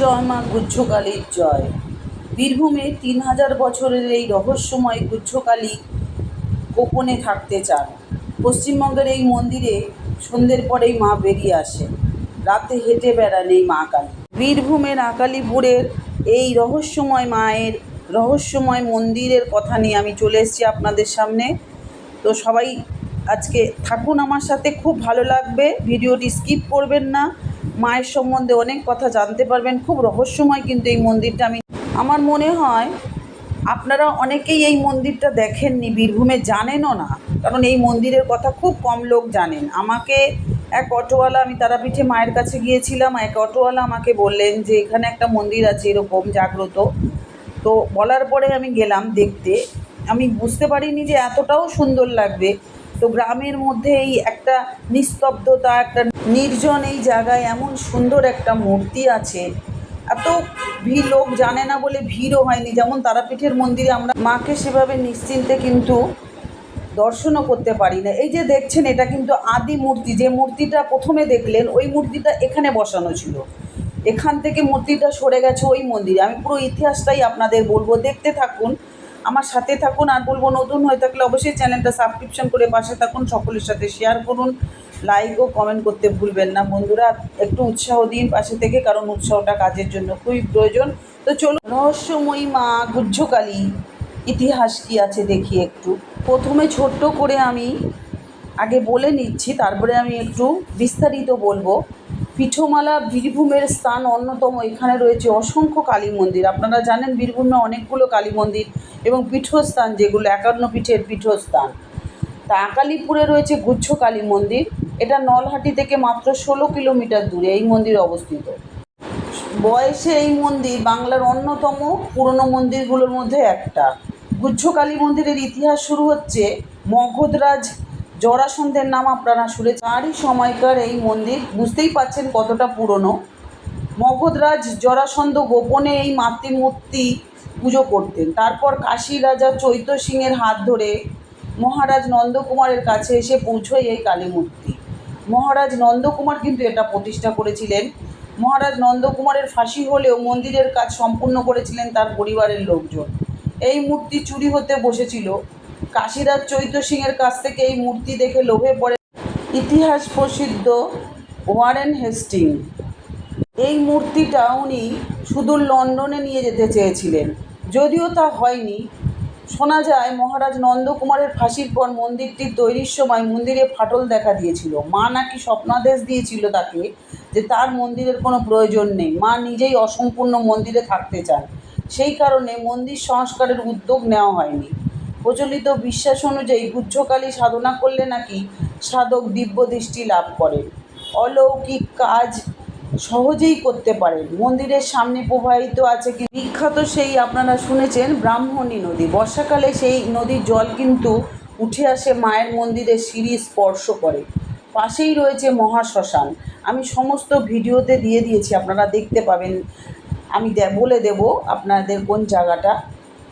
জয় মা গুহ্যকালীর জয়। বীরভূমে তিন হাজার বছরের এই রহস্যময় গুহ্যকালী গোপনে থাকতে চান। পশ্চিমবঙ্গের এই মন্দিরে সন্ধ্যের পরেই মা বেরিয়ে আসে রাতে হেঁটে বেড়ান এই মা কালী। বীরভূমের আকালিপুরের এই রহস্যময় মায়ের রহস্যময় মন্দিরের কথা নিয়ে আমি চলে এসেছি আপনাদের সামনে। তো সবাই আজকে থাকুন আমার সাথে। খুব ভালো লাগবে। ভিডিওটি স্কিপ করবেন না। মায়ের সম্বন্ধে অনেক কথা জানতে পারবেন, খুব রহস্যময় কিন্তু এই মন্দিরটা আমি আমার মনে হয় আপনারা অনেকেই এই মন্দিরটা দেখেননি, বীরভূমে জানেনও না। কারণ এই মন্দিরের কথা খুব কম লোক জানেন। আমাকে এক অটোওয়ালা, আমি তারাপীঠে মায়ের কাছে গিয়েছিলাম, এক অটোওয়ালা আমাকে বললেন যে, এখানে একটা মন্দির আছে এরকম জাগ্রত। তো বলার পরে আমি গেলাম দেখতে। আমি বুঝতে পারিনি যে এতটাও সুন্দর লাগবে। তো গ্রামের মধ্যে এই একটা নিস্তব্ধতা, একটা নির্জন এই জায়গায় এমন সুন্দর একটা মূর্তি আছে। এত ভিড়, লোক জানে না বলে ভিড়ও হয়নি। যেমন তারাপীঠের মন্দিরে আমরা মাকে সেভাবে নিশ্চিন্তে কিন্তু দর্শনও করতে পারি না। এই যে দেখছেন, এটা কিন্তু আদি মূর্তি। যে মূর্তিটা প্রথমে দেখলেন, ওই মূর্তিটা এখানে বসানো ছিল। এখান থেকে মূর্তিটা সরে গেছে ওই মন্দিরে। আমি পুরো ইতিহাসটাই আপনাদের বলব। দেখতে থাকুন, আমার সাথে থাকুন। আর বলব, নতুন হয়ে থাকলে অবশ্যই চ্যানেলটা সাবস্ক্রিপশন করে পাশে থাকুন। সকলের সাথে শেয়ার করুন। লাইক ও কমেন্ট করতে ভুলবেন না। বন্ধুরা, একটু উৎসাহ দিন পাশে থেকে, কারণ উৎসাহটা কাজের জন্য খুবই প্রয়োজন। তো চলুন, রহস্যময়ী মা গুহ্যকালী, ইতিহাস কি আছে দেখি একটু। প্রথমে ছোট্ট করে আমি আগে বলে নিচ্ছি, তারপরে আমি একটু বিস্তারিত বলব। পীঠমালা বীরভূমের স্থান অন্যতম, এখানে রয়েছে অসংখ্য কালী মন্দির। আপনারা জানেন, বীরভূমে অনেকগুলো কালী মন্দির এবং পীঠস্থান, যেগুলো একান্ন পীঠের পীঠস্থান। তা আকালিপুরে রয়েছে গুচ্ছ কালী মন্দির। এটা নলহাটি থেকে মাত্র ষোলো কিলোমিটার দূরে এই মন্দির অবস্থিত। বয়সে এই মন্দির বাংলার অন্যতম পুরনো মন্দিরগুলোর মধ্যে একটা। গুচ্ছ কালী মন্দিরের ইতিহাস শুরু হচ্ছে মগধরাজ জরাসন্ধের নাম আপনারা শুনে তারই সময়কার এই মন্দির বুঝতেই পাচ্ছেন কতটা পুরনো। মগধরাজ জরাসন্ধ গোপনে এই মাতৃমূর্তি পুজো করতেন। তারপর কাশী রাজা চৈত্য সিংয়ের হাত ধরে মহারাজ নন্দকুমারের কাছে এসে পৌঁছয় এই কালী মূর্তি মহারাজ নন্দকুমার কিন্তু এটা প্রতিষ্ঠা করেছিলেন। মহারাজ নন্দকুমারের ফাঁসি হলেও মন্দিরের কাজ সম্পূর্ণ করেছিলেন তার পরিবারের লোকজন। এই মূর্তি চুরি হতে বসেছিল। কাশীরাজ চৈত্য সিংয়ের কাছ থেকে এই মূর্তি দেখে লোভে পড়ে ইতিহাস প্রসিদ্ধ ওয়ারেন হেস্টিং। এই মূর্তিটা উনি সুদূর লন্ডনে নিয়ে যেতে চেয়েছিলেন। যদিও তা হয়নি শোনা যায়, মহারাজ নন্দকুমারের ফাঁসির পর মন্দিরটি তৈরির সময় মন্দিরে ফাটল দেখা দিয়েছিল। মা নাকি স্বপ্নাদেশ দিয়েছিল তাকে যে তার মন্দিরের কোনো প্রয়োজন নেই। মা নিজেই অসম্পূর্ণ মন্দিরে থাকতে চান। সেই কারণে মন্দির সংস্কারের উদ্যোগ নেওয়া হয়নি। প্রচলিত বিশ্বাস অনুযায়ী গুহ্যকালী সাধনা করলে নাকি সাধক দিব্য দৃষ্টি লাভ করেন অলৌকিক কাজ সহজেই করতে পারেন। মন্দিরের সামনে প্রবাহিত আছে কি? বিখ্যাত সেই আপনারা শুনেছেন ব্রাহ্মণী নদী। বর্ষাকালে সেই নদীর জল কিন্তু উঠে আসে মায়ের মন্দিরের সিঁড়ি স্পর্শ করে। পাশেই রয়েছে মহাশ্মশান। আমি সমস্ত ভিডিওতে দিয়ে দিয়েছি, আপনারা দেখতে পাবেন। আমি বলে দেব আপনাদের কোন জায়গাটা।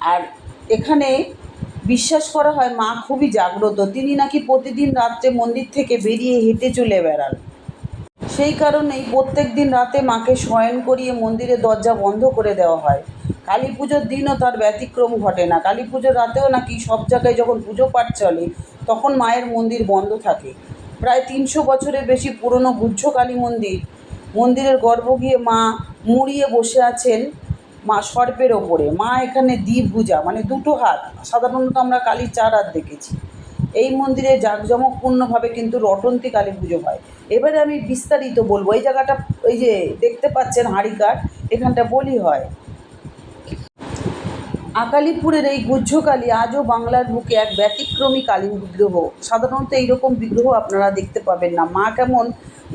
আর এখানে বিশ্বাস করা হয় মা খুবই জাগ্রত। তিনি নাকি প্রতিদিন রাত্রে মন্দির থেকে বেরিয়ে হেঁটে চলে বেড়ান। সেই কারণেই প্রত্যেক দিন রাতে মাকে শয়ন করিয়ে মন্দিরের দরজা বন্ধ করে দেওয়া হয়। কালী পুজোর দিনও তার ব্যতিক্রম ঘটে না। কালী পুজোর রাতেও নাকি সব জায়গায় যখন পুজো পাঠ চলে, তখন মায়ের মন্দির বন্ধ থাকে। প্রায় তিনশো বছরের বেশি পুরনো গুহ্য কালী মন্দির। মন্দিরের গর্ব গিয়ে মা মুড়িয়ে বসে আছেন মা সর্পের ওপরে। মা এখানে দ্বিভুজা মানে দুটো হাত। সাধারণত আমরা কালীর চার হাত দেখেছি। এই মন্দিরে জাঁকজমকপূর্ণভাবে কিন্তু রটন্তি কালী পুজো হয়। এবারে আমি বিস্তারিত বলব। এই জায়গাটা, এই যে দেখতে পাচ্ছেন হাঁড়িকাঠ, এখানটা বলি হয়। আকালিপুরের এই গুহ্যকালী আজও বাংলার বুকে এক ব্যতিক্রমী কালী বিগ্রহ। সাধারণত এইরকম বিগ্রহ আপনারা দেখতে পাবেন না। মা কেমন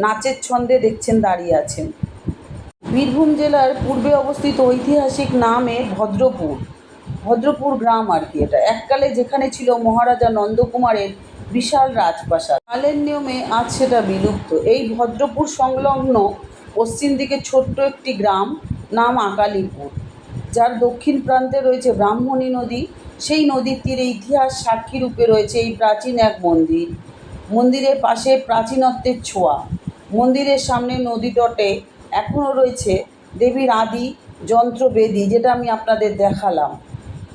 নাচের ছন্দে দেখছেন, দাঁড়িয়ে আছেন। বীরভূম জেলার পূর্বে অবস্থিত ঐতিহাসিক নামে ভদ্রপুর। ভদ্রপুর গ্রাম আর কি এটা। এককালে যেখানে ছিল মহারাজা নন্দকুমারের বিশাল রাজপ্রাসাদ। কালের নিয়মে আজ সেটা বিলুপ্ত। এই ভদ্রপুর সংলগ্ন পশ্চিম দিকে ছোট্ট একটি গ্রাম, নাম আকালিপুর, যার দক্ষিণ প্রান্তে রয়েছে ব্রাহ্মণী নদী। সেই নদীর তীরে ইতিহাস সাক্ষী রূপে রয়েছে এই প্রাচীন এক মন্দির। মন্দিরের পাশে প্রাচীনত্বের ছোঁয়া। মন্দিরের সামনে নদী তটে এখনও রয়েছে দেবীর আদি যন্ত্রবেদী, যেটা আমি আপনাদের দেখালাম।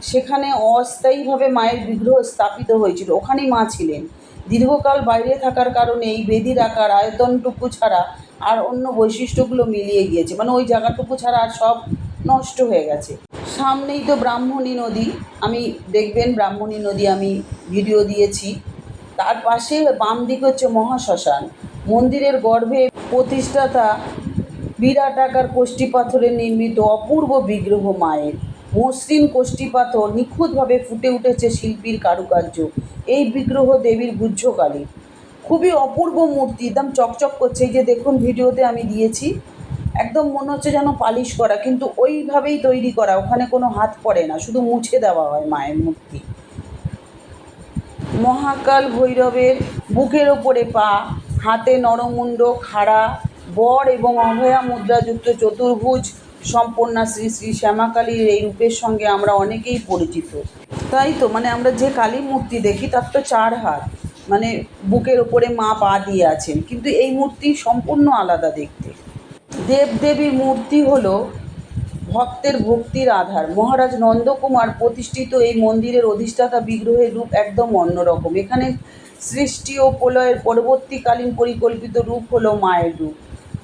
সেখানে অস্থায়ীভাবে মায়ের বিগ্রহ স্থাপিত হয়েছিল। ওখানেই মা ছিলেন। দীর্ঘকাল বাইরে থাকার কারণে এই বেদির আকার, আয়তনটুকু ছাড়া আর অন্য বৈশিষ্ট্যগুলো মিলিয়ে গিয়েছে। মানে ওই জায়গাটুকু ছাড়া আর সব নষ্ট হয়ে গেছে। সামনেই তো ব্রাহ্মণী নদী। আমি দেখবেন ব্রাহ্মণী নদী আমি ভিডিও দিয়েছি। তার পাশে বাম দিকে হচ্ছে মহাশ্মশান। মন্দিরের গর্ভে প্রতিষ্ঠাতা বিরাট আকার কোষ্ঠী পাথরে নির্মিত অপূর্ব বিগ্রহ মায়ের। মসৃণ কোষ্ঠী পাথর নিখুঁতভাবে ফুটে উঠেছে শিল্পীর কারুকার্য। এই বিগ্রহ দেবীর গুহ্যকালী খুবই অপূর্ব মূর্তি। একদম চকচক করছে। এই যে দেখুন, ভিডিওতে আমি দিয়েছি। একদম মনে হচ্ছে যেন পালিশ করা, কিন্তু ওইভাবেই তৈরি করা। ওখানে কোনো হাত পড়ে না, শুধু মুছে দেওয়া হয় মায়ের মূর্তি। মহাকাল ভৈরবের বুকের ওপরে পা, হাতে নরমুণ্ড, খাড়া, বর এবং অভয়া মুদ্রাযুক্ত চতুর্ভুজ সম্পন্না শ্রী শ্রী শ্যামাকালীর এই রূপের সঙ্গে আমরা অনেকেই পরিচিত। তাই তো মানে আমরা যে কালী মূর্তি দেখি, তার তো চার হাত মানে বুকের ওপরে মা পা দিয়ে আছেন। কিন্তু এই মূর্তি সম্পূর্ণ আলাদা দেখতে। দেবদেবীর মূর্তি হলো ভক্তের ভক্তির আধার। মহারাজ নন্দকুমার প্রতিষ্ঠিত এই মন্দিরের অধিষ্ঠাতা বিগ্রহের রূপ একদম অন্যরকম। এখানে সৃষ্টি ও প্রলয়ের পরবর্তীকালীন পরিকল্পিত রূপ হলো মায়ের রূপ।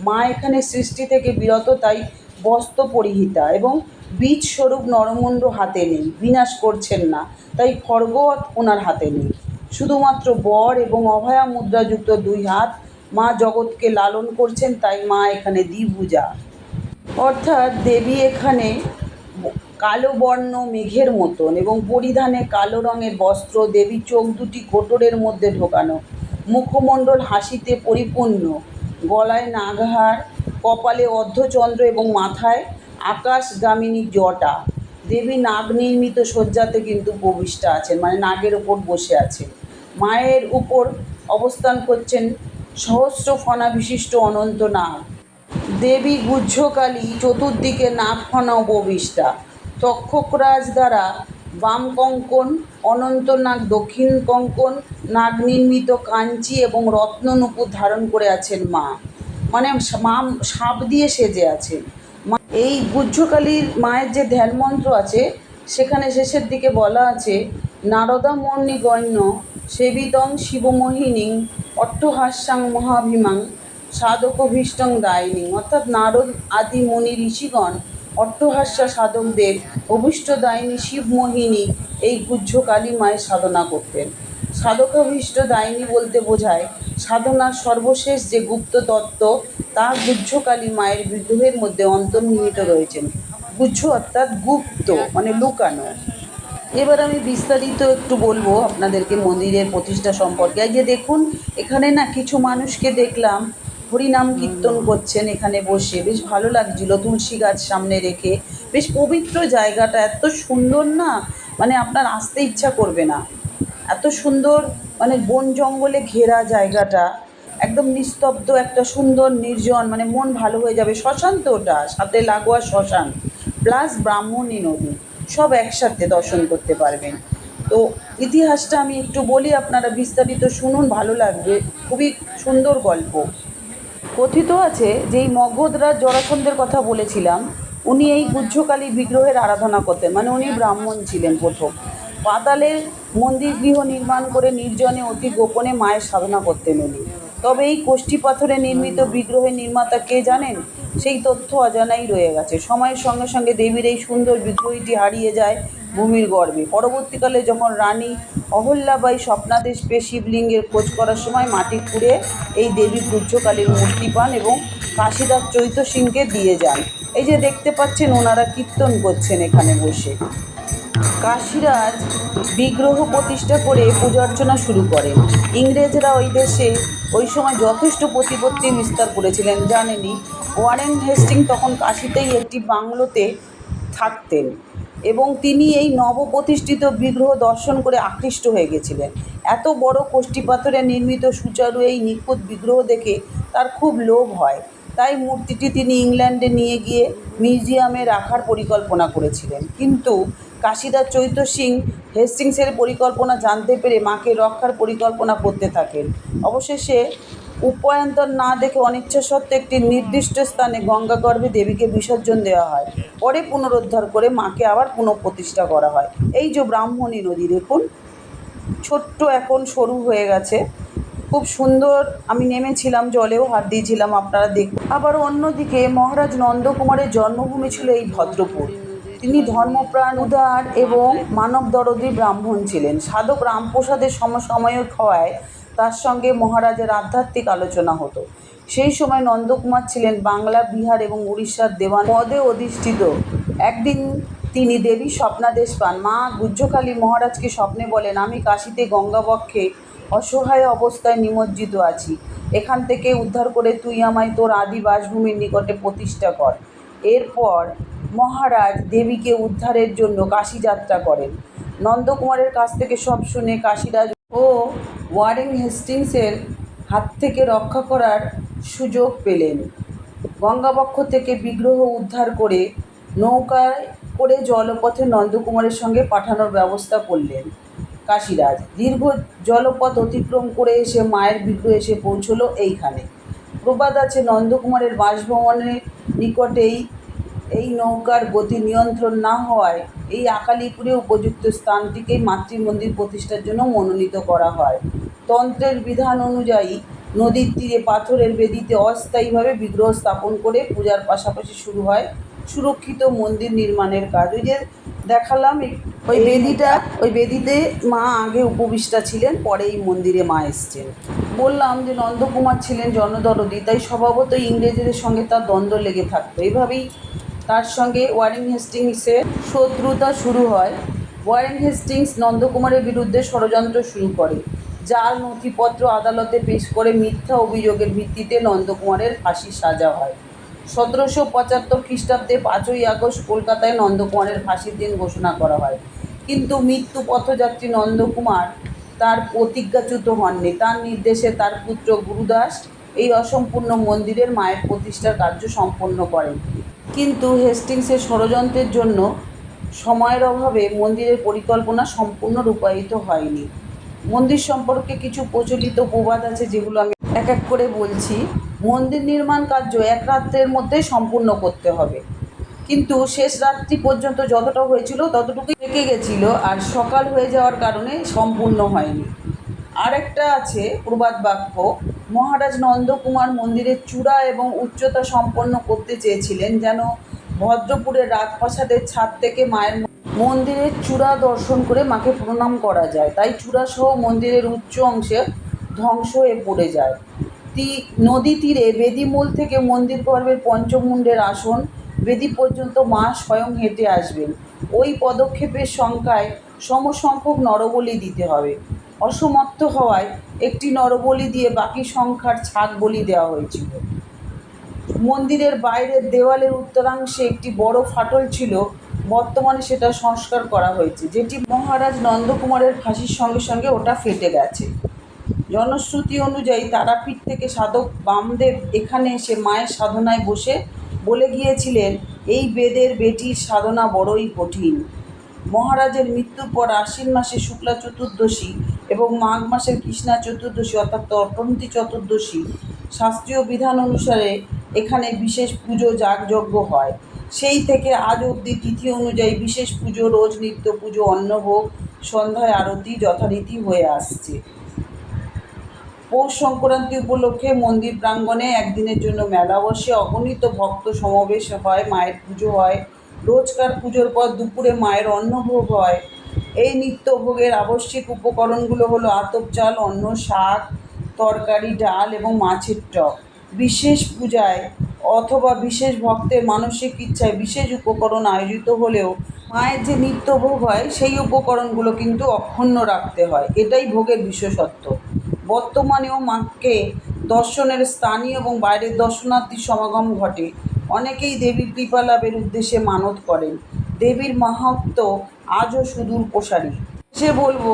মা এখানে সৃষ্টি থেকে বিরত, তাই বস্ত্র পরিহিতা এবং বীজ স্বরূপ নরমুণ্ড হাতে নেই, বিনাশ করছেন না, তাই খড়গত ওনার হাতে নেই। শুধুমাত্র বর এবং অভয়া মুদ্রাযুক্ত দুই হাত মা জগৎকে লালন করছেন, তাই মা এখানে দ্বিভুজা। অর্থাৎ দেবী এখানে কালো বর্ণ মেঘের মতন এবং পরিধানে কালো রঙের বস্ত্র দেবীর চোখ দুটি কোটরের মধ্যে ঢোকানো, মুখমণ্ডল হাসিতে পরিপূর্ণ, গলায় নাগহার কপালে অর্ধচন্দ্র এবং মাথায় আকাশগামিনী জটা। দেবী নাগ নির্মিত শয্যাতে কিন্তু প্রবিষ্টা আছেন মানে নাগের ওপর বসে আছেন মায়ের উপর অবস্থান করছেন সহস্র ফণা বিশিষ্ট অনন্ত নাগ। দেবী গুহ্যকালী চতুর্দিকে নাগফনা উপবিষ্টা তক্ষকরাজ দ্বারা বাম কঙ্কন, অনন্ত নাগ দক্ষিণ কঙ্কন নাগ নির্মিত কাঞ্চি এবং রত্ননুপুর ধারণ করে আছেন মা। মানে মা সাপ দিয়ে সেজে আছে। এই গুহ্যকালীর মায়ের যে ধ্যান মন্ত্র আছে, সেখানে শেষের দিকে বলা আছে, নারদা মর্ণিগণ্য সেবিতং শিবমোহিনীং, অট্টহাস্যাং মহাভিমাং, সাধকভীষ্টং দায়িনী। অর্থাৎ নারদ আদি মুনি ঋষিগণ, অট্টহাস্যা সাধকদের অভীষ্ট অভীষ্টদায়িনী শিবমোহিনী এই গুহ্য কালী মায়ের সাধনা করতেন। সাধকাভীষ্ট দায়িনী বলতে বোঝায় সাধনার সর্বশেষ যে গুপ্ত তত্ত্ব তা গুহ্যকালী মায়ের বিগ্রহের মধ্যে অন্তর্নিহিত রয়েছেন। গুহ্য অর্থাৎ গুপ্ত মানে লুকানো। এবার আমি বিস্তারিত একটু বলব আপনাদেরকে মন্দিরের প্রতিষ্ঠা সম্পর্কে। এই যে দেখুন, এখানে না কিছু মানুষকে দেখলাম, হরিনাম কীর্তন করছেন এখানে বসে। বেশ ভালো লাগছিল, তুলসী গাছ সামনে রেখে। বেশ পবিত্র জায়গাটা, এত সুন্দর না মানে আপনার আসতে ইচ্ছা করবে না। এত সুন্দর মানে বন জঙ্গলে ঘেরা জায়গাটা, একদম নিস্তব্ধ, একটা সুন্দর, নির্জন মানে মন ভালো হয়ে যাবে। শ্মশান তো ওটা, সাথে লাগোয়া শ্মশান প্লাস ব্রাহ্মণী নদী, সব একসাথে দর্শন করতে পারবেন। তো ইতিহাসটা আমি একটু বলি, আপনারা বিস্তারিত শুনুন, ভালো লাগবে। খুবই সুন্দর গল্প। কথিত আছে যে এই মগধরাজ জরাসন্ধের কথা বলেছিলাম, উনি এই গুহ্যকালী বিগ্রহের আরাধনা করতেন মানে উনি ব্রাহ্মণ ছিলেন প্রথম। পাতালের মন্দির গৃহ নির্মাণ করে নির্জনে অতি গোপনে মায়ের সাধনা করতেন উনি। তবে এই কোষ্ঠী পাথরে নির্মিত বিগ্রহের নির্মাতা কে জানেন? সেই তথ্য অজানাই রয়ে গেছে। সময়ের সঙ্গে সঙ্গে দেবীর এই সুন্দর বিগ্রহটি হারিয়ে যায় ভূমির গর্ভে। পরবর্তীকালে যখন রানী অহল্যাবাই স্বপ্নাদেশ পেয়ে শিবলিঙ্গের খোঁজ করার সময় মাটি খুঁড়ে এই দেবী গুহ্যকালীর মূর্তি পান এবং কাশীদাস চৈত সিংকে দিয়ে যান। এই যে দেখতে পাচ্ছেন, ওনারা কীর্তন করছেন এখানে বসে। কাশীরাজ বিগ্রহ প্রতিষ্ঠা করে পূজা অর্চনা শুরু করেন ইংরেজরা ওই দেশে ওই সময় যথেষ্ট প্রতিপত্তি বিস্তার করেছিলেন, জানেনই। ওয়ারেন হেস্টিং তখন কাশীতেই একটি বাংলোতে থাকতেন এবং তিনি এই নবপ্রতিষ্ঠিত বিগ্রহ দর্শন করে আকৃষ্ট হয়ে গেছিলেন। এত বড় কোষ্ঠী পাথরে নির্মিত সুচারু এই নিখুঁত বিগ্রহ দেখে তার খুব লোভ হয়। তাই মূর্তিটি তিনি ইংল্যান্ডে নিয়ে গিয়ে মিউজিয়ামে রাখার পরিকল্পনা করেছিলেন। কিন্তু কাশীদাস চৈত সিং হেস্টিংসের পরিকল্পনা জানতে পেরে মাকে রক্ষার পরিকল্পনা করতে থাকেন। অবশেষে উপায়ন্তর না দেখে অনিচ্ছা সত্ত্বে একটি নির্দিষ্ট স্থানে গঙ্গাগর্ভে দেবীকে বিসর্জন দেওয়া হয়। পরে পুনরুদ্ধার করে মাকে আবার পুনঃপ্রতিষ্ঠা করা হয়। এই যে ব্রাহ্মণী নদী, দেখুন, ছোট্ট এখন সরু হয়ে গেছে। খুব সুন্দর, আমি নেমেছিলাম জলেও হাত দিয়েছিলাম, আপনারা দেখুন। আবার অন্যদিকে মহারাজ নন্দকুমারের জন্মভূমি ছিল এই ভদ্রপুর। তিনি ধর্মপ্রাণ উদার এবং মানব দরদী ব্রাহ্মণ ছিলেন। সাধক রামপ্রসাদের সমসাময়িক হওয়ায় তার সঙ্গে মহারাজের আধ্যাত্মিক আলোচনা হতো। সেই সময় নন্দকুমার ছিলেন বাংলা, বিহার এবং উড়িষ্যার দেওয়ান পদে অধিষ্ঠিত। একদিন তিনি দেবী স্বপ্নাদেশ পান। মা গুজ্জকালী মহারাজকে স্বপ্নে বলেন, আমি কাশীতে গঙ্গাবক্ষে অসহায় অবস্থায় নিমজ্জিত আছি। এখান থেকে উদ্ধার করে তুই আমায় তোর আদি বাসভূমির নিকটে প্রতিষ্ঠা কর। এরপর মহারাজ দেবীকে উদ্ধারের জন্য কাশী যাত্রা করেন। নন্দকুমারের কাছ থেকে সব শুনে কাশীরাজ ও ওয়ারেন হেস্টিংসের হাত থেকে রক্ষা করার সুযোগ পেলেন। গঙ্গাবক্ষ থেকে বিগ্রহ উদ্ধার করে নৌকায় করে জলপথে নন্দকুমারের সঙ্গে পাঠানোর ব্যবস্থা করলেন কাশীরাজ। দীর্ঘ জলপথ অতিক্রম করে এসে মায়ের বিগ্রহ এসে পৌঁছলো এইখানে। প্রবাদ আছে নন্দকুমারের বাসভবনের নিকটেই এই নৌকার গতি নিয়ন্ত্রণ না হওয়ায় এই আকালিপুরে উপযুক্ত স্থানটিকেই মাতৃমন্দির প্রতিষ্ঠার জন্য মনোনীত করা হয়। তন্ত্রের বিধান অনুযায়ী নদীর তীরে পাথরের বেদিতে অস্থায়ীভাবে বিগ্রহ স্থাপন করে পূজার পাশাপাশি শুরু হয় সুরক্ষিত মন্দির নির্মাণের কাজ। ওই যে দেখালাম ওই বেদিটা ওই বেদিতে মা আগে উপবিষ্টা ছিলেন পরে এই মন্দিরে মা এসছেন। বললাম যে নন্দকুমার ছিলেন জনদরদি তাই স্বভাবত ইংরেজদের সঙ্গে তার দ্বন্দ্ব লেগে থাকতো। এইভাবেই তার সঙ্গে ওয়ারেন হেস্টিংসের শত্রুতা শুরু হয়। ওয়ারেন হেস্টিংস নন্দকুমারের বিরুদ্ধে ষড়যন্ত্র শুরু করে যার নথিপত্র আদালতে পেশ করে মিথ্যা অভিযোগের ভিত্তিতে নন্দকুমারের ফাঁসি সাজা হয়। সতেরোশো পঁচাত্তর খ্রিস্টাব্দে পাঁচই আগস্ট কলকাতায় নন্দকুমারের ফাঁসির দিন ঘোষণা করা হয়। কিন্তু মৃত্যু পথযাত্রী নন্দকুমার তার প্রতিজ্ঞাচ্যুত হননি। তার নির্দেশে তার পুত্র গুরুদাস এই অসম্পূর্ণ মন্দিরের মায়ের প্রতিষ্ঠার কার্য সম্পন্ন করেন। কিন্তু হেস্টিংসের ষড়যন্ত্রের জন্য সময়ের অভাবে মন্দিরের পরিকল্পনা সম্পূর্ণ রূপায়িত হয়নি। মন্দির সম্পর্কে কিছু প্রচলিত প্রবাদ আছে যেগুলো আমি এক এক করে বলছি। মন্দির নির্মাণ কার্য এক রাত্রের মধ্যে সম্পূর্ণ করতে হবে। কিন্তু শেষ রাত্রি পর্যন্ত যতটা হয়েছিল ততটুকুই থেকে গেছিল আর সকাল হয়ে যাওয়ার কারণে সম্পূর্ণ হয়নি। আরেকটা আছে প্রবাদ বাক্য, মহারাজ নন্দকুমার মন্দিরের চূড়া এবং উচ্চতা সম্পন্ন করতে চেয়েছিলেন যেন ভদ্রপুরের রাজপ্রাসাদের ছাদ থেকে মায়ের মন্দিরের চূড়া দর্শন করে মাকে প্রণাম করা যায়। তাই চূড়াসহ মন্দিরের উচ্চ অংশে ধ্বংস হয়ে পড়ে যায়। নদী তীরে বেদিমূল থেকে মন্দির গর্ভের পঞ্চমুণ্ডের আসন বেদি পর্যন্ত মা স্বয়ং হেঁটে আসবেন। ওই পদক্ষেপের সংখ্যায় সমসংখ্যক নরবলি দিতে হবে। অসমর্থ হওয়ায় একটি নরবলি দিয়ে বাকি সংখ্যার ছাদ বলি দেওয়া হয়েছিল। মন্দিরের বাইরের দেওয়ালের উত্তরাংশে একটি বড় ফাটল ছিল। বর্তমানে সেটা সংস্কার করা হয়েছে। যেটি মহারাজ নন্দকুমারের ফাঁসির সঙ্গে সঙ্গে ওটা ফেটে গেছে। জনশ্রুতি অনুযায়ী তারাপীঠ থেকে সাধক বামদেব এখানে এসে মায়ের সাধনায় বসে বলে গিয়েছিলেন, এই বেদের বেটির সাধনা বড়ই কঠিন। মহারাজের মৃত্যুর পর আশ্বিন মাসে শুক্লা চতুর্দশী এবং মাঘ মাসের কৃষ্ণা চতুর্দশী অর্থাৎ তর্পন্তী চতুর্দশী শাস্ত্রীয় বিধান অনুসারে এখানে বিশেষ পুজো যাগযজ্ঞ হয়। সেই থেকে আজ অবধি তিথি অনুযায়ী বিশেষ পুজো, রোজ নিত্য পুজো অন্নভোগ সন্ধ্যায় আরতি যথারীতি হয়ে আসছে। পৌষ সংক্রান্তি উপলক্ষে মন্দির প্রাঙ্গণে একদিনের জন্য মেলা বসে। অগণিত ভক্ত সমাবেশ হয়, মায়ের পুজো হয়। রোজকার পুজোর পর দুপুরে মায়ের অন্নভোগ হয়। এই নিত্যভোগের আবশ্যিক উপকরণগুলো হলো আতপ চাল, অন্ন, শাক, তরকারি, ডাল এবং মাছের টক। বিশেষ পূজায় অথবা বিশেষ ভক্তের মানসিক ইচ্ছায় বিশেষ উপকরণ আয়োজিত হলেও মায়ের যে নিত্যভোগ হয়, সেই উপকরণগুলো কিন্তু অক্ষুণ্ণ রাখতে হয়। এটাই ভোগের বিশেষত্ব। বর্তমানেও মাকে দর্শনের স্থানীয় এবং বাইরের দর্শনার্থীর সমাগম ঘটে। অনেকেই দেবীর কৃপা লাভের উদ্দেশ্যে মানত করেন। দেবীর মাহাত্ম আজও সুদূর প্রসারী। সে বলব,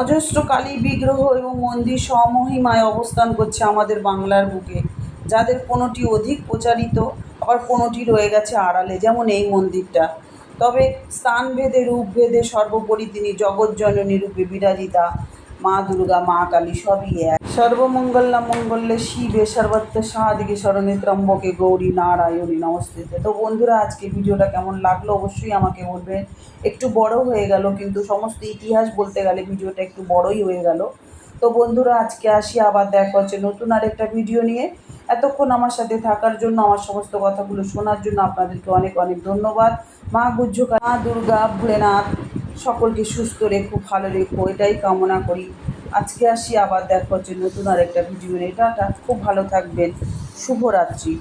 অজস্র কালী বিগ্রহ এবং মন্দির স্বমহিমায় অবস্থান করছে আমাদের বাংলার বুকে। যাদের কোনোটি অধিক প্রচারিত, আবার কোনোটি রয়ে গেছে আড়ালে, যেমন এই মন্দিরটা। তবে স্থানভেদে, রূপভেদে সর্বোপরি তিনি জগৎজননী রূপে বিরাজিতা। মা দুর্গা, মা কালী সবই এক। সর্বমঙ্গলা মঙ্গলে শিবে সর্বত্র সাহাদিকে স্মরণে ত্রম্বকে গৌরী নারায়ণী নমস্তে তো বন্ধুরা, আজকে ভিডিওটা কেমন লাগল অবশ্যই আমাকে বলবেন। একটু বড় হয়ে গেল, কিন্তু সমস্ত ইতিহাস বলতে গেলে ভিডিওটা একটু বড়ই হয়ে গেল। তো বন্ধুরা, আজকে আসি আবার দেখা হচ্ছে নতুন আরেকটা ভিডিও নিয়ে। এতক্ষণ আমার সাথে থাকার জন্য, আমার সমস্ত কথাগুলো শোনার জন্য আপনাদেরকে অনেক অনেক ধন্যবাদ। মা গুজ্জ মা দুর্গা, ভোলেনাথ। সকলকে সুস্থ রেখো, ভালো রেখো, এটাই কামনা করি। আজকে আসি, আবার দেখার জন্য নতুন আর একটা ভিডিও নিয়ে। টাটা, খুব ভালো থাকবেন। শুভরাত্রি।